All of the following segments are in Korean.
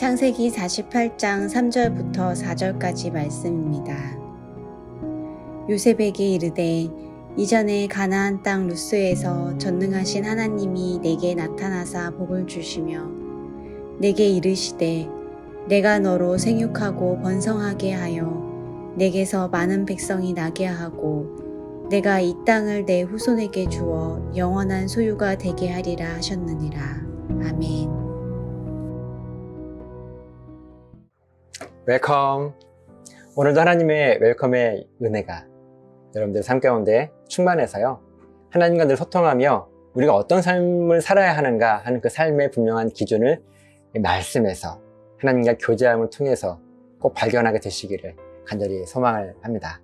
창세기 48장 3절부터 4절까지 말씀입니다. 요셉에게 이르되 이전에 가나안 땅 루스에서 전능하신 하나님이 내게 나타나사 복을 주시며 내게 이르시되 내가 너로 생육하고 번성하게 하여 내게서 많은 백성이 나게 하고 내가 이 땅을 내 후손에게 주어 영원한 소유가 되게 하리라 하셨느니라. 아멘. 웰컴. 오늘도 하나님의 웰컴의 은혜가 여러분들 삶 가운데 충만해서요. 하나님과 늘 소통하며 우리가 어떤 삶을 살아야 하는가 하는 그 삶의 분명한 기준을 이 말씀에서 하나님과 교제함을 통해서 꼭 발견하게 되시기를 간절히 소망을 합니다.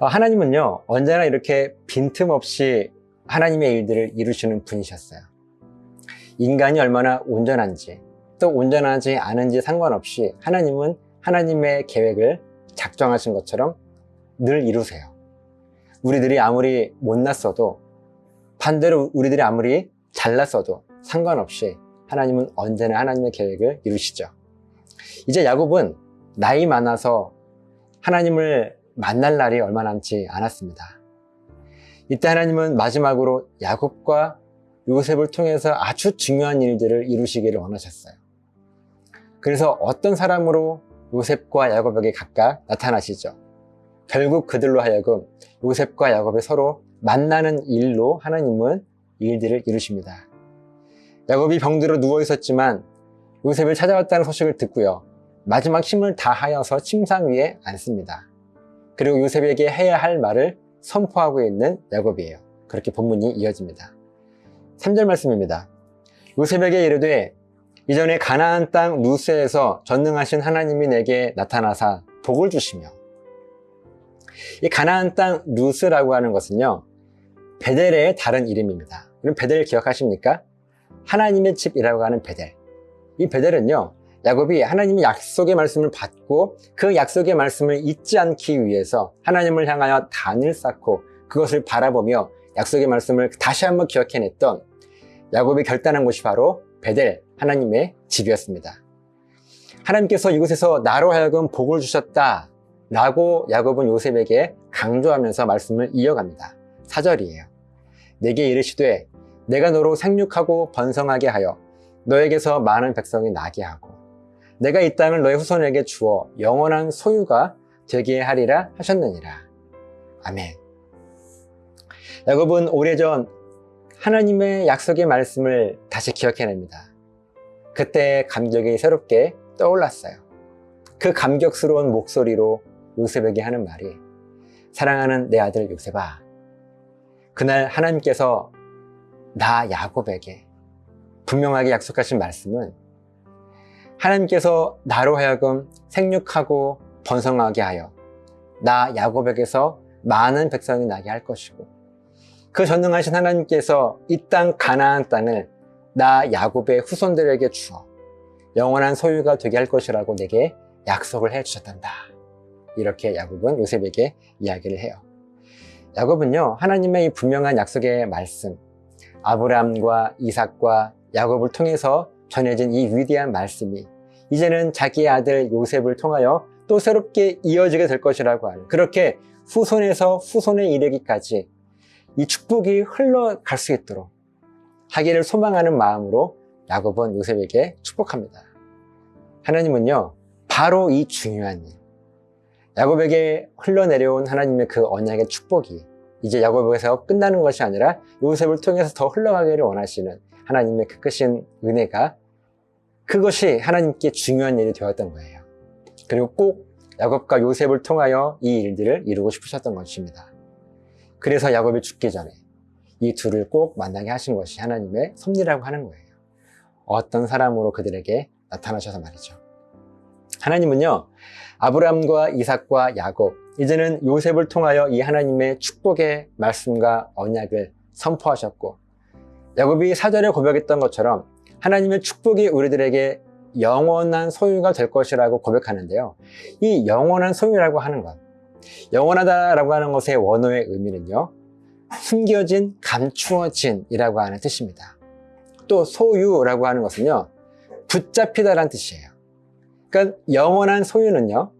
어, 하나님은요, 언제나 이렇게 빈틈없이 하나님의 일들을 이루시는 분이셨어요. 인간이 얼마나 온전한지, 또 온전하지 않은지 상관없이 하나님은 하나님의 계획을 작정하신 것처럼 늘 이루세요. 우리들이 아무리 못났어도 반대로 우리들이 아무리 잘났어도 상관없이 하나님은 언제나 하나님의 계획을 이루시죠. 이제 야곱은 나이 많아서 하나님을 만날 날이 얼마 남지 않았습니다. 이때 하나님은 마지막으로 야곱과 요셉을 통해서 아주 중요한 일들을 이루시기를 원하셨어요. 그래서 어떤 사람으로 요셉과 야곱에게 각각 나타나시죠. 결국 그들로 하여금 요셉과 야곱이 서로 만나는 일로 하나님은 일들을 이루십니다. 야곱이 병들어 누워 있었지만 요셉을 찾아왔다는 소식을 듣고요. 마지막 힘을 다하여서 침상 위에 앉습니다. 그리고 요셉에게 해야 할 말을 선포하고 있는 야곱이에요. 그렇게 본문이 이어집니다. 3절 말씀입니다. 요셉에게 이르되 이전에 가나안 땅 루스에서 전능하신 하나님이 내게 나타나사 복을 주시며 이 가나안 땅 루스라고 하는 것은요 베델의 다른 이름입니다. 그럼 베델 기억하십니까? 하나님의 집이라고 하는 베델. 이 베델은요 야곱이 하나님의 약속의 말씀을 받고 그 약속의 말씀을 잊지 않기 위해서 하나님을 향하여 단을 쌓고 그것을 바라보며 약속의 말씀을 다시 한번 기억해냈던 야곱이 결단한 곳이 바로 베델 하나님의 집이었습니다. 하나님께서 이곳에서 나로 하여금 복을 주셨다 라고 야곱은 요셉에게 강조하면서 말씀을 이어갑니다. 4절이에요. 내게 이르시되 내가 너로 생육하고 번성하게 하여 너에게서 많은 백성이 나게 하고 내가 이 땅을 너의 후손에게 주어 영원한 소유가 되게 하리라 하셨느니라. 아멘. 야곱은 오래전 하나님의 약속의 말씀을 다시 기억해냅니다. 그때 감격이 새롭게 떠올랐어요. 그 감격스러운 목소리로 요셉에게 하는 말이 사랑하는 내 아들 요셉아 그날 하나님께서 나 야곱에게 분명하게 약속하신 말씀은 하나님께서 나로 하여금 생육하고 번성하게 하여 나 야곱에게서 많은 백성이 나게 할 것이고 그 전능하신 하나님께서 이 땅 가나안 땅을 나 야곱의 후손들에게 주어 영원한 소유가 되게 할 것이라고 내게 약속을 해 주셨단다. 이렇게 야곱은 요셉에게 이야기를 해요. 야곱은요, 하나님의 이 분명한 약속의 말씀, 아브라함과 이삭과 야곱을 통해서 전해진 이 위대한 말씀이 이제는 자기의 아들 요셉을 통하여 또 새롭게 이어지게 될 것이라고 하는 그렇게 후손에서 후손에 이르기까지 이 축복이 흘러갈 수 있도록 하기를 소망하는 마음으로 야곱은 요셉에게 축복합니다. 하나님은요, 바로 이 중요한 일, 야곱에게 흘러내려온 하나님의 그 언약의 축복이 이제 야곱에서 끝나는 것이 아니라 요셉을 통해서 더 흘러가기를 원하시는 하나님의 그 크신 은혜가 그것이 하나님께 중요한 일이 되었던 거예요. 그리고 꼭 야곱과 요셉을 통하여 이 일들을 이루고 싶으셨던 것입니다. 그래서 야곱이 죽기 전에 이 둘을 꼭 만나게 하신 것이 하나님의 섭리라고 하는 거예요. 어떤 사람으로 그들에게 나타나셔서 말이죠. 하나님은요, 아브라함과 이삭과 야곱, 이제는 요셉을 통하여 이 하나님의 축복의 말씀과 언약을 선포하셨고, 야곱이 사절에 고백했던 것처럼 하나님의 축복이 우리들에게 영원한 소유가 될 것이라고 고백하는데요. 이 영원한 소유라고 하는 것, 영원하다라고 하는 것의 원어의 의미는요, 숨겨진, 감추어진 이라고 하는 뜻입니다. 또 소유라고 하는 것은요, 붙잡히다라는 뜻이에요. 그러니까 영원한 소유는요,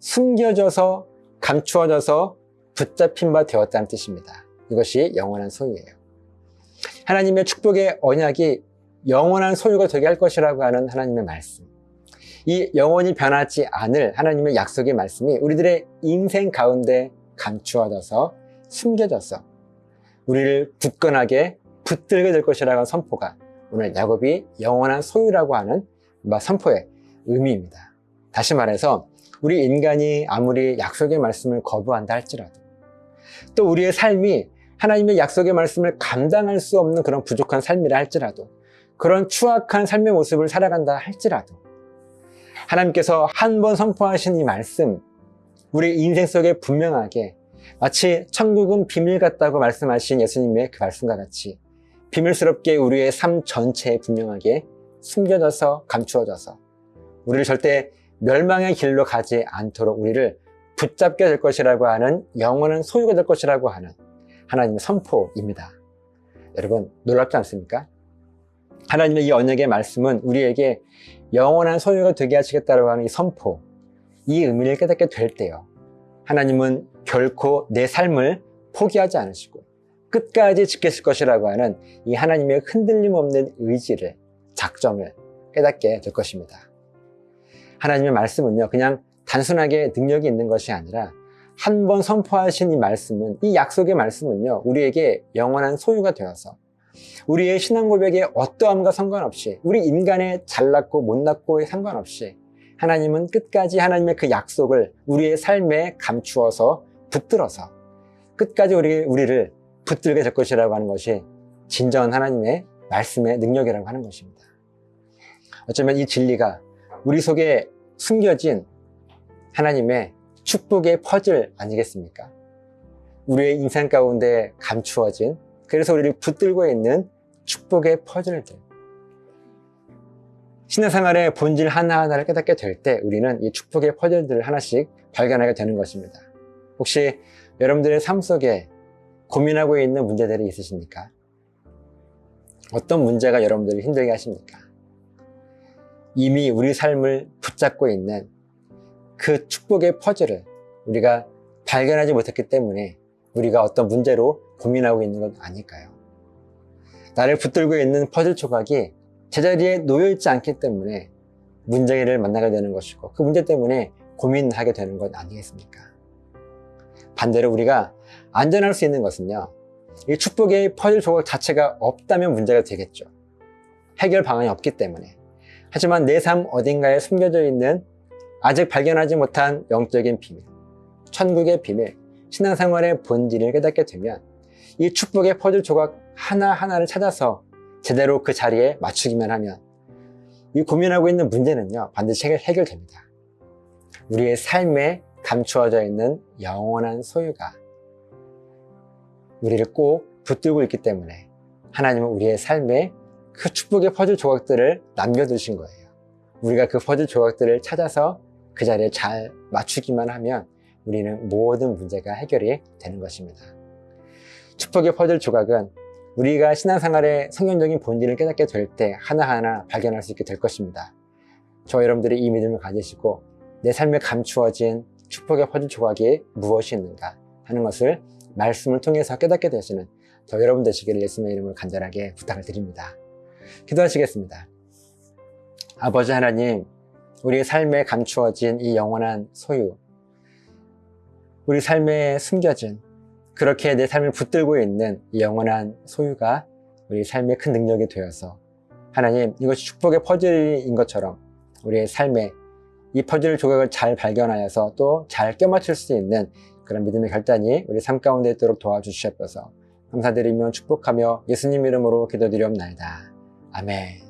숨겨져서 감추어져서 붙잡힌 바 되었다는 뜻입니다. 이것이 영원한 소유예요. 하나님의 축복의 언약이 영원한 소유가 되게 할 것이라고 하는 하나님의 말씀. 이 영원히 변하지 않을 하나님의 약속의 말씀이 우리들의 인생 가운데 감추어져서 숨겨져서 우리를 굳건하게 붙들게 될 것이라는 선포가 오늘 야곱이 영원한 소유라고 하는 선포의 의미입니다. 다시 말해서 우리 인간이 아무리 약속의 말씀을 거부한다 할지라도 또 우리의 삶이 하나님의 약속의 말씀을 감당할 수 없는 그런 부족한 삶이라 할지라도 그런 추악한 삶의 모습을 살아간다 할지라도 하나님께서 한 번 선포하신 이 말씀 우리 인생 속에 분명하게 마치 천국은 비밀 같다고 말씀하신 예수님의 그 말씀과 같이 비밀스럽게 우리의 삶 전체에 분명하게 숨겨져서 감추어져서 우리를 절대 멸망의 길로 가지 않도록 우리를 붙잡게 될 것이라고 하는 영원한 소유가 될 것이라고 하는 하나님의 선포입니다. 여러분 놀랍지 않습니까? 하나님의 이 언약의 말씀은 우리에게 영원한 소유가 되게 하시겠다고 하는 이 선포, 이 의미를 깨닫게 될 때요. 하나님은 결코 내 삶을 포기하지 않으시고 끝까지 지키실 것이라고 하는 이 하나님의 흔들림 없는 의지를, 작정을 깨닫게 될 것입니다. 하나님의 말씀은요, 그냥 단순하게 능력이 있는 것이 아니라 한 번 선포하신 이 말씀은, 이 약속의 말씀은요, 우리에게 영원한 소유가 되어서 우리의 신앙 고백에 어떠함과 상관없이, 우리 인간의 잘났고 못났고에 상관없이 하나님은 끝까지 하나님의 그 약속을 우리의 삶에 감추어서 붙들어서 끝까지 우리, 우리를 붙들게 될 것이라고 하는 것이 진정한 하나님의 말씀의 능력이라고 하는 것입니다. 어쩌면 이 진리가 우리 속에 숨겨진 하나님의 축복의 퍼즐 아니겠습니까? 우리의 인생 가운데 감추어진 그래서 우리를 붙들고 있는 축복의 퍼즐들. 신앙생활의 본질 하나하나를 깨닫게 될 때 우리는 이 축복의 퍼즐들을 하나씩 발견하게 되는 것입니다. 혹시 여러분들의 삶 속에 고민하고 있는 문제들이 있으십니까? 어떤 문제가 여러분들을 힘들게 하십니까? 이미 우리 삶을 붙잡고 있는 그 축복의 퍼즐을 우리가 발견하지 못했기 때문에 우리가 어떤 문제로 고민하고 있는 건 아닐까요? 나를 붙들고 있는 퍼즐 조각이 제자리에 놓여있지 않기 때문에 문제를 만나게 되는 것이고 그 문제 때문에 고민하게 되는 것 아니겠습니까? 반대로 우리가 안전할 수 있는 것은요. 이 축복의 퍼즐 조각 자체가 없다면 문제가 되겠죠. 해결 방안이 없기 때문에. 하지만 내 삶 어딘가에 숨겨져 있는 아직 발견하지 못한 영적인 비밀, 천국의 비밀, 신앙생활의 본질을 깨닫게 되면 이 축복의 퍼즐 조각 하나하나를 찾아서 제대로 그 자리에 맞추기만 하면 이 고민하고 있는 문제는요, 반드시 해결됩니다. 우리의 삶에 감추어져 있는 영원한 소유가 우리를 꼭 붙들고 있기 때문에 하나님은 우리의 삶에 그 축복의 퍼즐 조각들을 남겨두신 거예요. 우리가 그 퍼즐 조각들을 찾아서 그 자리에 잘 맞추기만 하면 우리는 모든 문제가 해결이 되는 것입니다. 축복의 퍼즐 조각은 우리가 신앙생활의 성경적인 본질을 깨닫게 될 때 하나하나 발견할 수 있게 될 것입니다. 저 여러분들이 이 믿음을 가지시고 내 삶에 감추어진 축복의 퍼즐 조각이 무엇이 있는가 하는 것을 말씀을 통해서 깨닫게 되시는 저 여러분 되시기를 예수님의 이름으로 간절하게 부탁을 드립니다. 기도하시겠습니다. 아버지 하나님, 우리 삶에 감추어진 이 영원한 소유, 우리 삶에 숨겨진 그렇게 내 삶을 붙들고 있는 이 영원한 소유가 우리 삶의 큰 능력이 되어서 하나님 이것이 축복의 퍼즐인 것처럼 우리의 삶에 이 퍼즐 조각을 잘 발견하여서 또 잘 껴맞출 수 있는 그런 믿음의 결단이 우리 삶 가운데 있도록 도와주시옵소서 감사드리며 축복하며 예수님 이름으로 기도드리옵나이다. 아멘.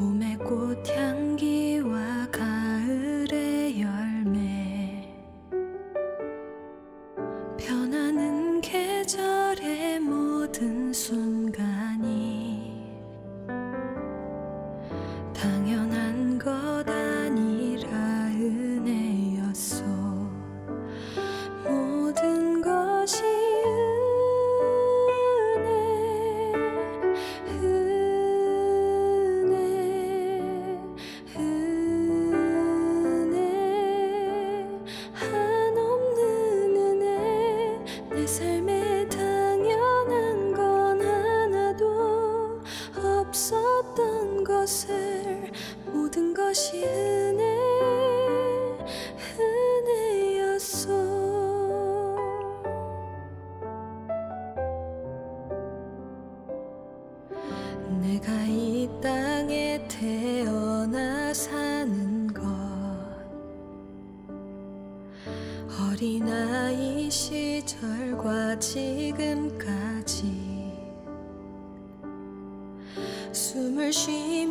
봄의 꽃향기 내가 이 땅에 태어나 사는 것. 어린아이 시절과 지금까지 숨을 쉬며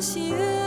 心。